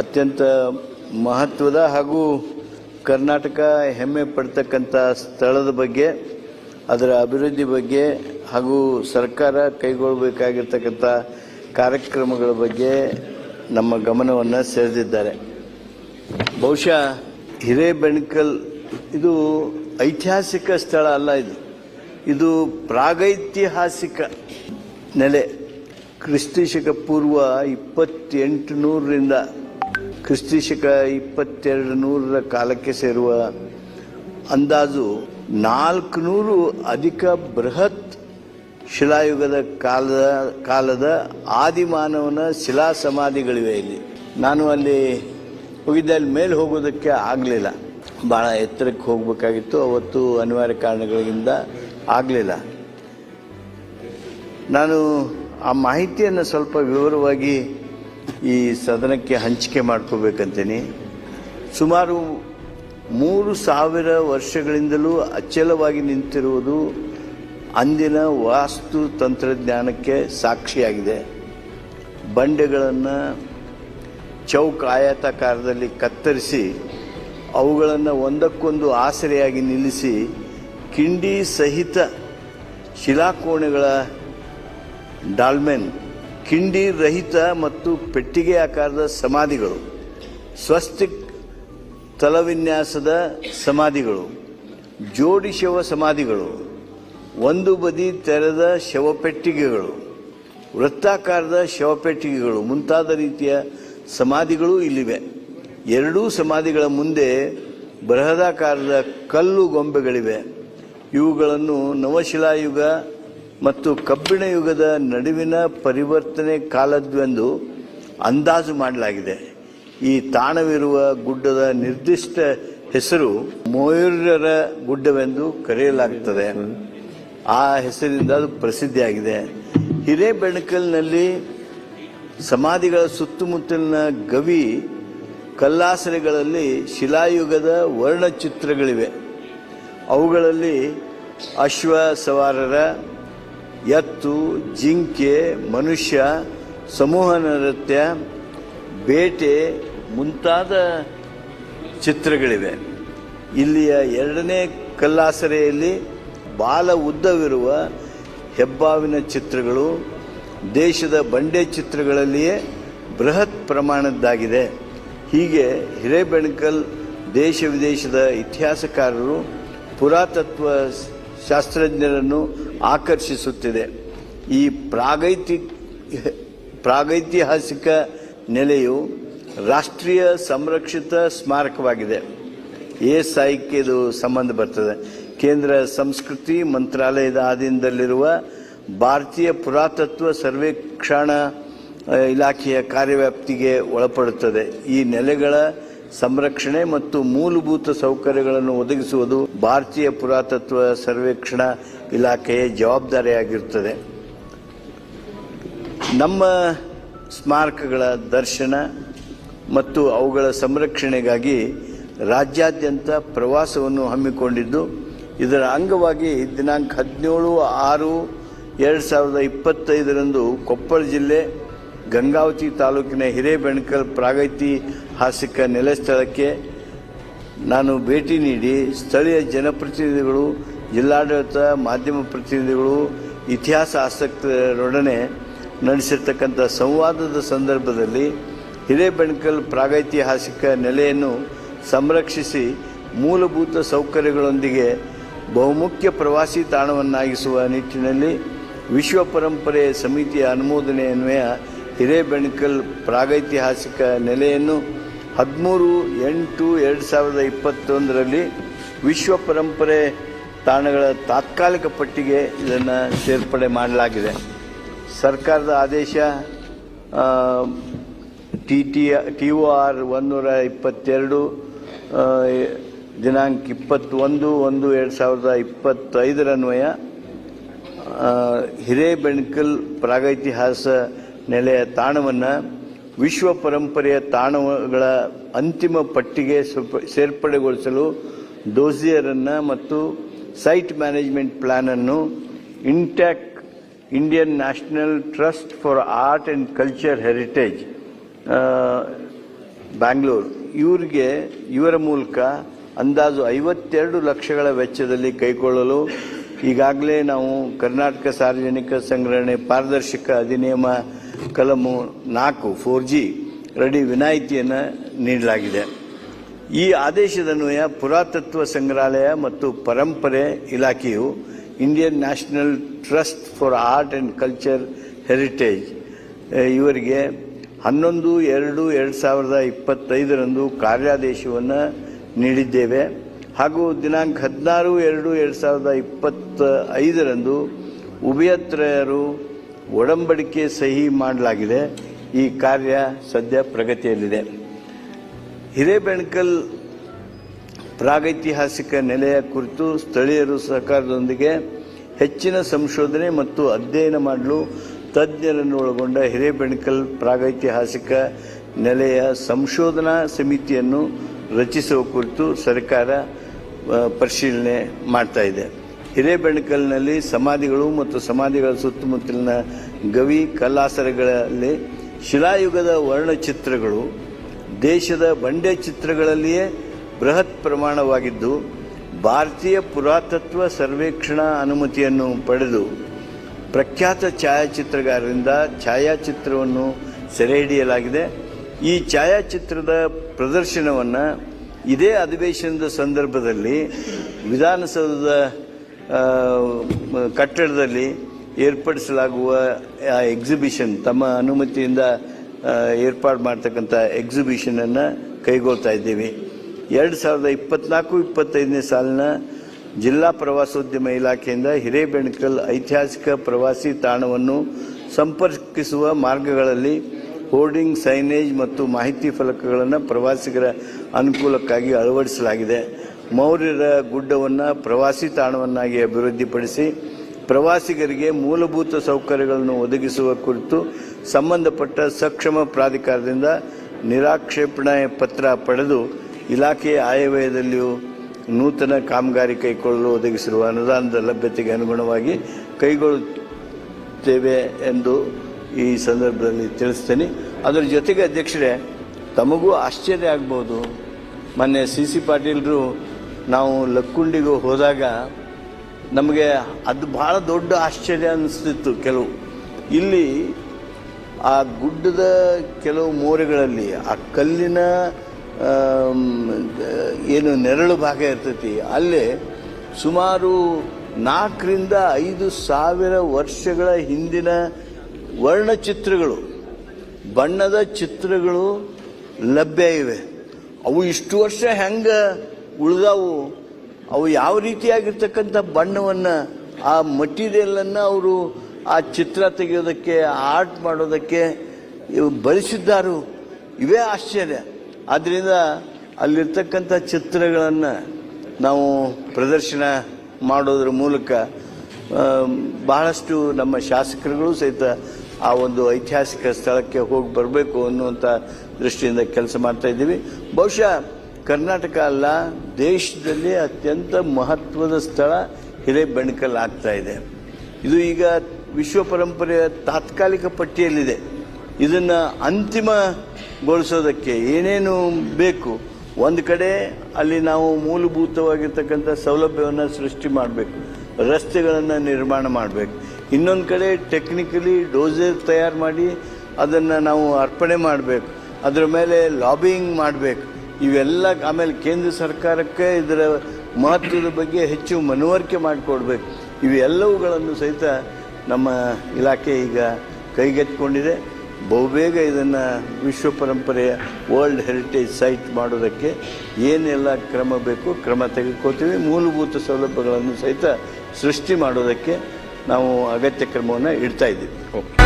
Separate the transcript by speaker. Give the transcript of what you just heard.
Speaker 1: ಅತ್ಯಂತ ಮಹತ್ವದ ಹಾಗೂ ಕರ್ನಾಟಕ ಹೆಮ್ಮೆ ಪಡ್ತಕ್ಕಂಥ ಸ್ಥಳದ ಬಗ್ಗೆ, ಅದರ ಅಭಿವೃದ್ಧಿ ಬಗ್ಗೆ ಹಾಗೂ ಸರ್ಕಾರ ಕೈಗೊಳ್ಳಬೇಕಾಗಿರ್ತಕ್ಕಂಥ ಕಾರ್ಯಕ್ರಮಗಳ ಬಗ್ಗೆ ನಮ್ಮ ಗಮನವನ್ನು ಸೆಳೆದಿದ್ದಾರೆ. ಬಹುಶಃ ಹಿರೇಬೆಣಕಲ್ ಇದು ಐತಿಹಾಸಿಕ ಸ್ಥಳ ಅಲ್ಲ ಇದು. ಇದು ಪ್ರಾಗೈತಿಹಾಸಿಕ ನೆಲೆ. ಕ್ರಿಸ್ತಿಶಕ ಪೂರ್ವ ಇಪ್ಪತ್ತೆಂಟು ನೂರರಿಂದ ಕ್ರಿಸ್ತಿಶಕ ಇಪ್ಪತ್ತೆರಡು ನೂರರ ಕಾಲಕ್ಕೆ ಸೇರುವ ಅಂದಾಜು ನಾಲ್ಕು ನೂರು ಅಧಿಕ ಬೃಹತ್ ಶಿಲಾಯುಗದ ಕಾಲದ ಕಾಲದ ಆದಿಮಾನವನ ಶಿಲಾ ಸಮಾಧಿಗಳಿವೆ ಇಲ್ಲಿ. ನಾನು ಅಲ್ಲಿ ಹೋಗಿದ್ದೆ ಮೇಲೆ ಹೋಗೋದಕ್ಕೆ ಆಗಲಿಲ್ಲ. ಭಾಳ ಎತ್ತರಕ್ಕೆ ಹೋಗಬೇಕಾಗಿತ್ತು. ಅವತ್ತು ಅನಿವಾರ್ಯ ಕಾರಣಗಳಿಂದ ಆಗಲಿಲ್ಲ. ನಾನು ಆ ಮಾಹಿತಿಯನ್ನು ಸ್ವಲ್ಪ ವಿವರವಾಗಿ ಈ ಸದನಕ್ಕೆ ಹಂಚಿಕೆ ಮಾಡ್ಕೋಬೇಕಂತೀನಿ. ಸುಮಾರು ಮೂರು ಸಾವಿರ ವರ್ಷಗಳಿಂದಲೂ ಅಚಲವಾಗಿ ನಿಂತಿರುವುದು ಅಂದಿನ ವಾಸ್ತು ತಂತ್ರಜ್ಞಾನಕ್ಕೆ ಸಾಕ್ಷಿಯಾಗಿದೆ. ಬಂಡೆಗಳನ್ನು ಚೌಕ ಆಯತಾಕಾರದಲ್ಲಿ ಕತ್ತರಿಸಿ, ಅವುಗಳನ್ನು ಒಂದಕ್ಕೊಂದು ಆಸರೆಯಾಗಿ ನಿಲ್ಲಿಸಿ, ಕಿಂಡಿ ಸಹಿತ ಶಿಲಾಕೋಣೆಗಳ ಡಾಲ್ಮೆನ್ ಕಿಂಡಿ ರಹಿತ ಮತ್ತು ಪೆಟ್ಟಿಗೆ ಆಕಾರದ ಸಮಾಧಿಗಳು, ಸ್ವಸ್ತಿಕ್ ತಲವಿನ್ಯಾಸದ ಸಮಾಧಿಗಳು, ಜೋಡಿ ಶವ ಸಮಾಧಿಗಳು, ಒಂದು ಬದಿ ತೆರೆದ ಶವಪೆಟ್ಟಿಗೆಗಳು ವೃತ್ತಾಕಾರದ ಶವಪೆಟ್ಟಿಗೆಗಳು ಮುಂತಾದ ರೀತಿಯ ಸಮಾಧಿಗಳು ಇಲ್ಲಿವೆ. ಎರಡೂ ಸಮಾಧಿಗಳ ಮುಂದೆ ಬೃಹದಾಕಾರದ ಕಲ್ಲು ಗೊಂಬೆಗಳಿವೆ. ಇವುಗಳನ್ನು ನವಶಿಲಾಯುಗ ಮತ್ತು ಕಬ್ಬಿಣ ಯುಗದ ನಡುವಿನ ಪರಿವರ್ತನೆ ಕಾಲದ್ವೆಂದು ಅಂದಾಜು ಮಾಡಲಾಗಿದೆ. ಈ ತಾಣವಿರುವ ಗುಡ್ಡದ ನಿರ್ದಿಷ್ಟ ಹೆಸರು ಮಯೂರ್ಯರ ಗುಡ್ಡವೆಂದು ಕರೆಯಲಾಗುತ್ತದೆ. ಆ ಹೆಸರಿಂದ ಅದು ಪ್ರಸಿದ್ಧಿಯಾಗಿದೆ. ಹಿರೇಬೆಣಕಲ್ನಲ್ಲಿ ಸಮಾಧಿಗಳ ಸುತ್ತಮುತ್ತಲಿನ ಗವಿ ಕಲ್ಲಾಸರೆಗಳಲ್ಲಿ ಶಿಲಾಯುಗದ ವರ್ಣಚಿತ್ರಗಳಿವೆ. ಅವುಗಳಲ್ಲಿ ಅಶ್ವ ಸವಾರರ ಎತ್ತು, ಜಿಂಕೆ, ಮನುಷ್ಯ, ಸಮೂಹ ನೃತ್ಯ, ಬೇಟೆ ಮುಂತಾದ ಚಿತ್ರಗಳಿವೆ. ಇಲ್ಲಿಯ ಎರಡನೇ ಕಲ್ಲಾಸರೆಯಲ್ಲಿ ಬಾಲ ಉದ್ದವಿರುವ ಹೆಬ್ಬಾವಿನ ಚಿತ್ರಗಳು, ದೇಶದ ಬಂಡೆ ಚಿತ್ರಗಳಲ್ಲಿಯೇ ಬೃಹತ್ ಪ್ರಮಾಣದ್ದಾಗಿದೆ. ಹೀಗೆ ಹಿರೇಬೆಣಕಲ್ ದೇಶ ವಿದೇಶದ ಇತಿಹಾಸಕಾರರು ಪುರಾತತ್ವ ಶಾಸ್ತ್ರಜ್ಞರನ್ನು ಆಕರ್ಷಿಸುತ್ತಿದೆ. ಈ ಪ್ರಾಗೈತಿ, ಪ್ರಾಗೈತಿಹಾಸಿಕ ನೆಲೆಯು ರಾಷ್ಟ್ರೀಯ ಸಂರಕ್ಷಿತ ಸ್ಮಾರಕವಾಗಿದೆ. ಎ ಸಾಹಿತ್ಯ ಇದು ಸಂಬಂಧ ಬರ್ತದೆ. ಕೇಂದ್ರ ಸಂಸ್ಕೃತಿ ಮಂತ್ರಾಲಯದ ಅಧೀನದಲ್ಲಿರುವ ಭಾರತೀಯ ಪುರಾತತ್ವ ಸರ್ವೇಕ್ಷಣ ಇಲಾಖೆಯ ಕಾರ್ಯವ್ಯಾಪ್ತಿಗೆ ಒಳಪಡುತ್ತದೆ. ಈ ನೆಲೆಗಳ ಸಂರಕ್ಷಣೆ ಮತ್ತು ಮೂಲಭೂತ ಸೌಕರ್ಯಗಳನ್ನು ಒದಗಿಸುವುದು ಭಾರತೀಯ ಪುರಾತತ್ವ ಸರ್ವೇಕ್ಷಣಾ ಇಲಾಖೆಯ ಜವಾಬ್ದಾರಿಯಾಗಿರುತ್ತದೆ ನಮ್ಮ ಸ್ಮಾರಕಗಳ ದರ್ಶನ ಮತ್ತು ಅವುಗಳ ಸಂರಕ್ಷಣೆಗಾಗಿ ರಾಜ್ಯಾದ್ಯಂತ ಪ್ರವಾಸವನ್ನು ಹಮ್ಮಿಕೊಂಡಿದ್ದು, ಇದರ ಅಂಗವಾಗಿ ದಿನಾಂಕ ಹದಿನೇಳು ಆರು ಎರಡು ಸಾವಿರದ ಇಪ್ಪತ್ತೈದರಂದು ಕೊಪ್ಪಳ ಜಿಲ್ಲೆ ಗಂಗಾವತಿ ತಾಲೂಕಿನ ಹಿರೇಬೆಣಕಲ್ ಪ್ರಾಗೈತಿಹಾಸಿಕ ನೆಲೆ ಸ್ಥಳಕ್ಕೆ ನಾನು ಭೇಟಿ ನೀಡಿ ಸ್ಥಳೀಯ ಜನಪ್ರತಿನಿಧಿಗಳು ಜಿಲ್ಲಾಡಳಿತ ಮಾಧ್ಯಮ ಪ್ರತಿನಿಧಿಗಳು ಇತಿಹಾಸ ಆಸಕ್ತರೊಡನೆ ನಡೆಸಿರ್ತಕ್ಕಂಥ ಸಂವಾದದ ಸಂದರ್ಭದಲ್ಲಿ ಹಿರೇಬೆಣಕಲ್ ಪ್ರಾಗೈತಿಹಾಸಿಕ ನೆಲೆಯನ್ನು ಸಂರಕ್ಷಿಸಿ ಮೂಲಭೂತ ಸೌಕರ್ಯಗಳೊಂದಿಗೆ ಬಹುಮುಖ್ಯ ಪ್ರವಾಸಿ ತಾಣವನ್ನಾಗಿಸುವ ನಿಟ್ಟಿನಲ್ಲಿ ವಿಶ್ವ ಪರಂಪರೆ ಸಮಿತಿಯ ಅನುಮೋದನೆ ಅನ್ವಯ ಹಿರೇಬೆಣಕಲ್ ಪ್ರಾಗೈತಿಹಾಸಿಕ ನೆಲೆಯನ್ನು ಹದಿಮೂರು ಎಂಟು ಎರಡು ಸಾವಿರದ ಇಪ್ಪತ್ತೊಂದರಲ್ಲಿ ವಿಶ್ವ ಪರಂಪರೆ ತಾಣಗಳ ತಾತ್ಕಾಲಿಕ ಪಟ್ಟಿಗೆ ಇದನ್ನು ಸೇರ್ಪಡೆ ಮಾಡಲಾಗಿದೆ. ಸರ್ಕಾರದ ಆದೇಶ T T T O R ಒಂದೂರ ಇಪ್ಪತ್ತೆರಡು ದಿನಾಂಕ ಇಪ್ಪತ್ತೊಂದು, ಒಂದು, ಎರಡು ಸಾವಿರದ ಇಪ್ಪತ್ತೈದರನ್ವಯ ಹಿರೇ ಹಿರೇಬೆಣಕಲ್ ಪ್ರಾಗೈತಿಹಾಸ ನೆಲೆಯ ತಾಣವನ್ನು ವಿಶ್ವ ಪರಂಪರೆಯ ತಾಣಗಳ ಅಂತಿಮ ಪಟ್ಟಿಗೆ ಸೇರ್ಪಡೆಗೊಳಿಸಲು ಡೋಸಿಯರನ್ನು ಮತ್ತು site management ಪ್ಲಾನನ್ನು INTACH Indian National Trust for Art and Culture Heritage Bangalore ಇವರಿಗೆ, ಇವರ ಮೂಲಕ ಅಂದಾಜು ಐವತ್ತೆರಡು ಲಕ್ಷಗಳ ವೆಚ್ಚದಲ್ಲಿ ಕೈಗೊಳ್ಳಲು ಈಗಾಗಲೇ ನಾವು ಕರ್ನಾಟಕ ಸಾರ್ವಜನಿಕ ಸಂಗ್ರಹಣೆ ಪಾರದರ್ಶಕ ಅಧಿನಿಯಮ ಕಲಮು ನಾಲ್ಕು ಫೋರ್ ಜಿ ರೆಡಿ ವಿನಾಯಿತಿಯನ್ನು ನೀಡಲಾಗಿದೆ. ಈ ಆದೇಶದನ್ವಯ ಪುರಾತತ್ವ ಸಂಗ್ರಹಾಲಯ ಮತ್ತು ಪರಂಪರೆ ಇಲಾಖೆಯು Indian National Trust for Art and Culture Heritage ಇವರಿಗೆ ಹನ್ನೊಂದು, ಎರಡು ಎರಡು ಸಾವಿರದ ಇಪ್ಪತ್ತೈದರಂದು ಕಾರ್ಯಾದೇಶವನ್ನು ನೀಡಿದ್ದೇವೆ. ಹಾಗೂ ದಿನಾಂಕ ಹದಿನಾರು, ಎರಡು ಎರಡು ಸಾವಿರದ ಇಪ್ಪತ್ತ ಐದರಂದು ಉಭಯತ್ರಯರು ಒಡಂಬಡಿಕೆ ಸಹಿ ಮಾಡಲಾಗಿದೆ. ಈ ಕಾರ್ಯ ಸದ್ಯ ಪ್ರಗತಿಯಲ್ಲಿದೆ. ಹಿರೇಬೆಣಕಲ್ ಪ್ರಾಗೈತಿಹಾಸಿಕ ನೆಲೆಯ ಕುರಿತು ಸ್ಥಳೀಯರು ಸರ್ಕಾರದೊಂದಿಗೆ ಹೆಚ್ಚಿನ ಸಂಶೋಧನೆ ಮತ್ತು ಅಧ್ಯಯನ ಮಾಡಲು ತಜ್ಞರನ್ನು ಒಳಗೊಂಡ ಹಿರೇಬೆಣಕಲ್ ಪ್ರಾಗೈತಿಹಾಸಿಕ ನೆಲೆಯ ಸಂಶೋಧನಾ ಸಮಿತಿಯನ್ನು ರಚಿಸುವ ಕುರಿತು ಸರ್ಕಾರ ಪರಿಶೀಲನೆ ಮಾಡ್ತಾ ಇದೆ. ಹಿರೇಬೆಣಕಲ್ನಲ್ಲಿ ಸಮಾಧಿಗಳು ಮತ್ತು ಸಮಾಧಿಗಳ ಸುತ್ತಮುತ್ತಲಿನ ಗವಿ ಕಲಾಸರಗಳಲ್ಲಿ ಶಿಲಾಯುಗದ ವರ್ಣಚಿತ್ರಗಳು ದೇಶದ ಬಂಡೆ ಚಿತ್ರಗಳಲ್ಲಿಯೇ ಬೃಹತ್ ಪ್ರಮಾಣವಾಗಿದ್ದು, ಭಾರತೀಯ ಪುರಾತತ್ವ ಸರ್ವೇಕ್ಷಣಾ ಅನುಮತಿಯನ್ನು ಪಡೆದು ಪ್ರಖ್ಯಾತ ಛಾಯಾಚಿತ್ರಗಾರರಿಂದ ಛಾಯಾಚಿತ್ರವನ್ನು ಸೆರೆ ಹಿಡಿಯಲಾಗಿದೆ ಈ ಛಾಯಾಚಿತ್ರದ ಪ್ರದರ್ಶನವನ್ನು ಇದೇ ಅಧಿವೇಶನದ ಸಂದರ್ಭದಲ್ಲಿ ವಿಧಾನಸೌಧದ ಕಟ್ಟಡದಲ್ಲಿ ಏರ್ಪಡಿಸಲಾಗುವ ಎಕ್ಸಿಬಿಷನ್ ತಮ್ಮ ಅನುಮತಿಯಿಂದ ಏರ್ಪಾಡು ಮಾಡ್ತಕ್ಕಂಥ ಎಕ್ಸಿಬಿಷನನ್ನು ಕೈಗೊಳ್ತಾ ಇದ್ದೀವಿ. ಎರಡು ಸಾವಿರದ ಇಪ್ಪತ್ನಾಲ್ಕು, ಇಪ್ಪತ್ತೈದನೇ ಸಾಲಿನ ಜಿಲ್ಲಾ ಪ್ರವಾಸೋದ್ಯಮ ಇಲಾಖೆಯಿಂದ ಹಿರೇಬೆಣಕಲ್ ಐತಿಹಾಸಿಕ ಪ್ರವಾಸಿ ತಾಣವನ್ನು ಸಂಪರ್ಕಿಸುವ ಮಾರ್ಗಗಳಲ್ಲಿ ಹೋರ್ಡಿಂಗ್, ಸೈನೇಜ್ ಮತ್ತು ಮಾಹಿತಿ ಫಲಕಗಳನ್ನು ಪ್ರವಾಸಿಗರ ಅನುಕೂಲಕ್ಕಾಗಿ ಅಳವಡಿಸಲಾಗಿದೆ. ಮೌರ್ಯರ ಗುಡ್ಡವನ್ನು ಪ್ರವಾಸಿ ತಾಣವನ್ನಾಗಿ ಅಭಿವೃದ್ಧಿಪಡಿಸಿ ಪ್ರವಾಸಿಗರಿಗೆ ಮೂಲಭೂತ ಸೌಕರ್ಯಗಳನ್ನು ಒದಗಿಸುವ ಕುರಿತು ಸಂಬಂಧಪಟ್ಟ ಸಕ್ಷಮ ಪ್ರಾಧಿಕಾರದಿಂದ ನಿರಾಕ್ಷೇಪಣೆ ಪತ್ರ ಪಡೆದು ಇಲಾಖೆಯ ಆಯವ್ಯಯದಲ್ಲಿಯೂ ನೂತನ ಕಾಮಗಾರಿ ಕೈಗೊಳ್ಳಲು ಒದಗಿಸಿರುವ ಅನುದಾನದ ಲಭ್ಯತೆಗೆ ಅನುಗುಣವಾಗಿ ಕೈಗೊಳ್ಳುತ್ತೇವೆ ಎಂದು ಈ ಸಂದರ್ಭದಲ್ಲಿ ತಿಳಿಸ್ತೇನೆ. ಅದರ ಜೊತೆಗೆ ಅಧ್ಯಕ್ಷರೇ, ತಮಗೂ ಆಶ್ಚರ್ಯ ಆಗ್ಬೋದು. ಮೊನ್ನೆ ಸಿ ಸಿ ಪಾಟೀಲರು ನಾವು ಲಕ್ಕುಂಡಿಗೆ ಹೋದಾಗ ನಮಗೆ ಅದು ಭಾಳ ದೊಡ್ಡ ಆಶ್ಚರ್ಯ ಅನಿಸ್ತಿತ್ತು ಕೆಲವು. ಇಲ್ಲಿ ಆ ಗುಡ್ಡದ ಕೆಲವು ಮೋರೆಗಳಲ್ಲಿ ಆ ಕಲ್ಲಿನ ಏನು ನೆರಳು ಭಾಗ ಇರ್ತೈತಿ, ಅಲ್ಲೇ ಸುಮಾರು ನಾಲ್ಕರಿಂದ ಐದು ಸಾವಿರ ವರ್ಷಗಳ ಹಿಂದಿನ ವರ್ಣಚಿತ್ರಗಳು, ಬಣ್ಣದ ಚಿತ್ರಗಳು ಲಭ್ಯ ಇವೆ. ಅವು ಇಷ್ಟು ವರ್ಷ ಹೆಂಗೆ ಉಳಿದಾವು? ಅವು ಯಾವ ರೀತಿಯಾಗಿರ್ತಕ್ಕಂಥ ಬಣ್ಣವನ್ನು, ಆ ಮಟೀರಿಯಲನ್ನು ಅವರು ಆ ಚಿತ್ರ ತೆಗೆಯೋದಕ್ಕೆ, ಆರ್ಟ್ ಮಾಡೋದಕ್ಕೆ ಬಳಸಿದ್ದಾರು, ಇವೇ ಆಶ್ಚರ್ಯ. ಆದ್ದರಿಂದ ಅಲ್ಲಿರ್ತಕ್ಕಂಥ ಚಿತ್ರಗಳನ್ನು ನಾವು ಪ್ರದರ್ಶನ ಮಾಡೋದ್ರ ಮೂಲಕ ಬಹಳಷ್ಟು ನಮ್ಮ ಶಾಸಕರುಗಳು ಸಹಿತ ಆ ಒಂದು ಐತಿಹಾಸಿಕ ಸ್ಥಳಕ್ಕೆ ಹೋಗಿ ಬರಬೇಕು ಅನ್ನುವಂಥ ದೃಷ್ಟಿಯಿಂದ ಕೆಲಸ ಮಾಡ್ತಾ ಇದ್ದೀವಿ. ಬಹುಶಃ ಕರ್ನಾಟಕ ಅಲ್ಲ, ದೇಶದಲ್ಲಿ ಅತ್ಯಂತ ಮಹತ್ವದ ಸ್ಥಳ ಹಿರೇಬೆಣಕಲ್ ಆಗ್ತಾ ಇದೆ. ಇದು ಈಗ ವಿಶ್ವ ಪರಂಪರೆಯ ತಾತ್ಕಾಲಿಕ ಪಟ್ಟಿಯಲ್ಲಿದೆ. ಇದನ್ನು ಅಂತಿಮಗೊಳಿಸೋದಕ್ಕೆ ಏನೇನು ಬೇಕು? ಒಂದು ಕಡೆ ಅಲ್ಲಿ ನಾವು ಮೂಲಭೂತವಾಗಿರ್ತಕ್ಕಂಥ ಸೌಲಭ್ಯವನ್ನು ಸೃಷ್ಟಿ ಮಾಡಬೇಕು, ರಸ್ತೆಗಳನ್ನು ನಿರ್ಮಾಣ ಮಾಡಬೇಕು. ಇನ್ನೊಂದು ಕಡೆ ಟೆಕ್ನಿಕಲಿ ಡೋಸೇಜ್ ತಯಾರು ಮಾಡಿ ಅದನ್ನು ನಾವು ಅರ್ಪಣೆ ಮಾಡಬೇಕು. ಅದರ ಮೇಲೆ ಲಾಬಿಂಗ್ ಮಾಡಬೇಕು. ಇವೆಲ್ಲ ಆಮೇಲೆ ಕೇಂದ್ರ ಸರ್ಕಾರಕ್ಕೆ ಇದರ ಮಹತ್ವದ ಬಗ್ಗೆ ಹೆಚ್ಚು ಮನವರಿಕೆ ಮಾಡಿಕೊಡ್ಬೇಕು. ಇವೆಲ್ಲವುಗಳನ್ನು ಸಹಿತ ನಮ್ಮ ಇಲಾಖೆ ಈಗ ಕೈಗೆತ್ತಿಕೊಂಡಿದೆ. ಬಹುಬೇಗ ಇದನ್ನು ವಿಶ್ವ ಪರಂಪರೆಯ ವರ್ಲ್ಡ್ ಹೆರಿಟೇಜ್ ಸೈಟ್ ಮಾಡೋದಕ್ಕೆ ಏನೆಲ್ಲ ಕ್ರಮ ಬೇಕು ಕ್ರಮ ತೆಗೆದುಕೋತೀವಿ ಮೂಲಭೂತ ಸೌಲಭ್ಯಗಳನ್ನು ಸಹಿತ ಸೃಷ್ಟಿ ಮಾಡೋದಕ್ಕೆ ನಾವು ಅಗತ್ಯ ಕ್ರಮವನ್ನು ಇಡ್ತಾ ಇದ್ದೀವಿ.
Speaker 2: ಓಕೆ.